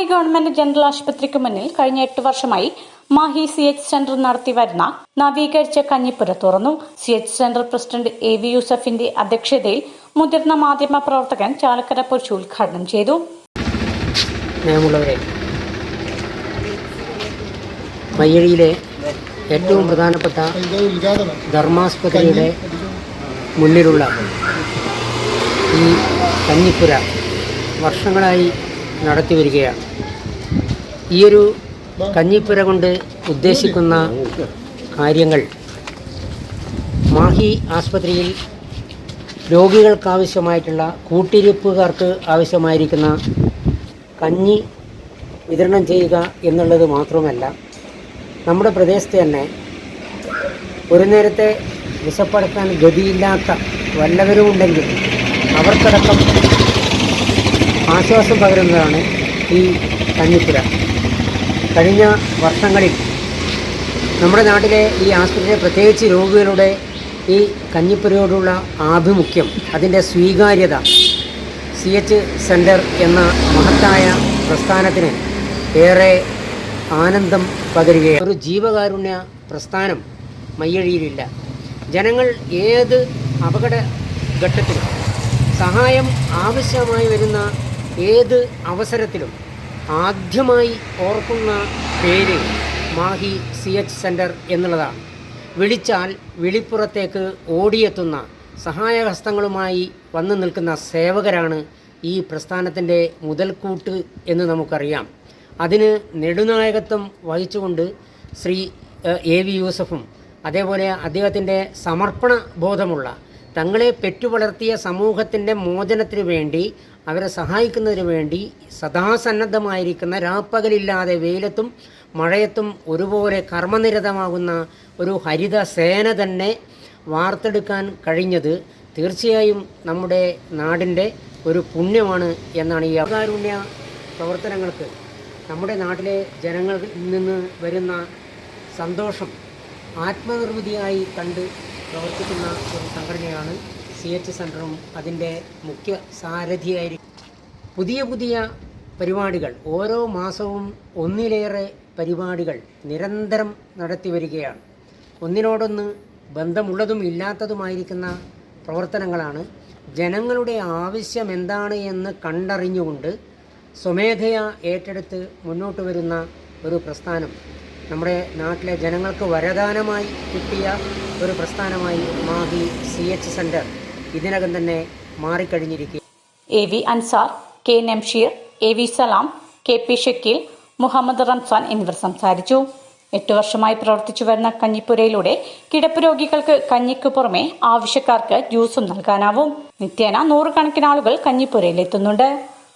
Mahe government general ആശുപത്രിക്ക് മുന്നിൽ കഴിഞ്ഞ എട്ട് വർഷമായി മാഹി സി എച്ച് സെന്റർ നടത്തി വരുന്ന നവീകരിച്ച കഞ്ഞിപ്പുര തുറന്നു. C H centre president A V യൂസഫിന്റെ അധ്യക്ഷതയിൽ മുതിർന്ന മാധ്യമ പ്രവർത്തകൻ ചാലക്കര പൊരിച്ചു ഉദ്ഘാടനം ചെയ്തു. മയ്യഴിയിലെ ഏറ്റവും പ്രധാനപ്പെട്ട ധർമാസ്പത്രിയുടെ മുന്നിലുള്ള ഈ കഞ്ഞിപ്പുര വർഷങ്ങളായി നടത്തി വരികയാണ്. ഈയൊരു കഞ്ഞിപ്പുര കൊണ്ട് ഉദ്ദേശിക്കുന്ന കാര്യങ്ങൾ മാഹി ആസ്പത്രിയിൽ രോഗികൾക്കാവശ്യമായിട്ടുള്ള കൂട്ടിരിപ്പുകാർക്ക് ആവശ്യമായിരിക്കുന്ന കഞ്ഞി വിതരണം ചെയ്യുക എന്നുള്ളത് മാത്രമല്ല നമ്മുടെ പ്രദേശത്ത് തന്നെ ഒരു നേരത്തെ വിശപ്പടക്കാൻ ഗതിയില്ലാത്ത വല്ലവരും ഉണ്ടെങ്കിൽ അവർക്കടക്കം ആശ്വാസം പകരുന്നതാണ് ഈ കഞ്ഞിപ്പുര. കഴിഞ്ഞ വർഷങ്ങളിൽ നമ്മുടെ നാട്ടിലെ ഈ ആശുപത്രിയിലെ പ്രത്യേകിച്ച് രോഗികളുടെ ഈ കഞ്ഞിപ്പുരയോടുള്ള ആഭിമുഖ്യം അതിന്റെ സ്വീകാര്യത സി എച്ച് സെന്റർ എന്ന മഹത്തായ പ്രസ്ഥാനത്തിന് ഏറെ ആനന്ദം പകരുകയാണ്. ഒരു ജീവകാരുണ്യ പ്രസ്ഥാനം മയ്യഴിയിലില്ല. ജനങ്ങൾ ഏത് അപകട ഘട്ടത്തിലും സഹായം ആവശ്യമായി വരുന്ന ഏത് അവസരത്തിലും ആദ്യമായി ഓർക്കുന്ന പേര് മാഹി സി എച്ച് സെന്റർ എന്നുള്ളതാണ്. വിളിച്ചാൽ വിളിപ്പുറത്തേക്ക് ഓടിയെത്തുന്ന സഹായഹസ്തങ്ങളുമായി വന്നു നിൽക്കുന്ന സേവകരാണ് ഈ പ്രസ്ഥാനത്തിന്റെ മുതൽക്കൂട്ട് എന്ന് നമുക്കറിയാം. അതിന് നെടുനായകത്വം വഹിച്ചുകൊണ്ട് ശ്രീ എ വി യൂസഫും അതേപോലെ അദ്ദേഹത്തിന്റെ സമർപ്പണ ബോധമുള്ള തങ്ങളെ പെറ്റുവളർത്തിയ സമൂഹത്തിന്റെ മോചനത്തിന് വേണ്ടി അവരെ സഹായിക്കുന്നതിന് വേണ്ടി സദാസന്നദ്ധമായിരിക്കുന്ന രാപ്പകലില്ലാതെ വെയിലത്തും മഴയത്തും ഒരുപോലെ കർമ്മനിരതമാകുന്ന ഒരു ഹരിത സേന തന്നെ വാർത്തെടുക്കാൻ കഴിഞ്ഞത് തീർച്ചയായും നമ്മുടെ നാടിന്റെ ഒരു പുണ്യമാണ് എന്നാണ് ഈ അവകാരുണ്യ പ്രവർത്തനങ്ങൾക്ക് നമ്മുടെ നാട്ടിലെ ജനങ്ങളിൽ നിന്ന് വരുന്ന സന്തോഷം ആത്മനിർമ്മിതിയായി കണ്ട് പ്രവർത്തിക്കുന്ന ഒരു സംഘടനയാണ് സി എച്ച് സെന്ററും അതിന്റെ മുഖ്യ സാരഥിയായി. പുതിയ പുതിയ പരിപാടികൾ ഓരോ മാസവും ഒന്നിലേറെ പരിപാടികൾ നിരന്തരം നടത്തി വരികയാണ്. ഒന്നിനോടൊന്ന് ബന്ധമുള്ളതും ഇല്ലാത്തതുമായിരിക്കുന്ന പ്രവർത്തനങ്ങളാണ്. ജനങ്ങളുടെ ആവശ്യം എന്താണ് എന്ന് കണ്ടറിഞ്ഞുകൊണ്ട് സ്വമേധയാ ഏറ്റെടുത്ത് മുന്നോട്ട് വരുന്ന ഒരു പ്രസ്ഥാനം നമ്മുടെ നാട്ടിലെ ജനങ്ങൾക്ക് വരദാനമായി കിട്ടിയ ഒരു പ്രസ്ഥാനമായി മാഹി സി എച്ച് സെന്റർ ഇതിനകം തന്നെ മാറിക്കഴിഞ്ഞിരിക്കുക A V Ansar K Namsheer A V Salam K P Shakeel Muhammad Ramzan എന്നിവർ സംസാരിച്ചു. എട്ടു വർഷമായി പ്രവർത്തിച്ചു വരുന്ന കഞ്ഞിപ്പുരയിലൂടെ കിടപ്പ് രോഗികൾക്ക് കഞ്ഞിക്ക് പുറമെ ആവശ്യക്കാർക്ക് ജ്യൂസും നൽകാനാവും. നിത്യേന നൂറുകണക്കിന് ആളുകൾ കഞ്ഞിപ്പുരയിലെത്തുന്നുണ്ട്.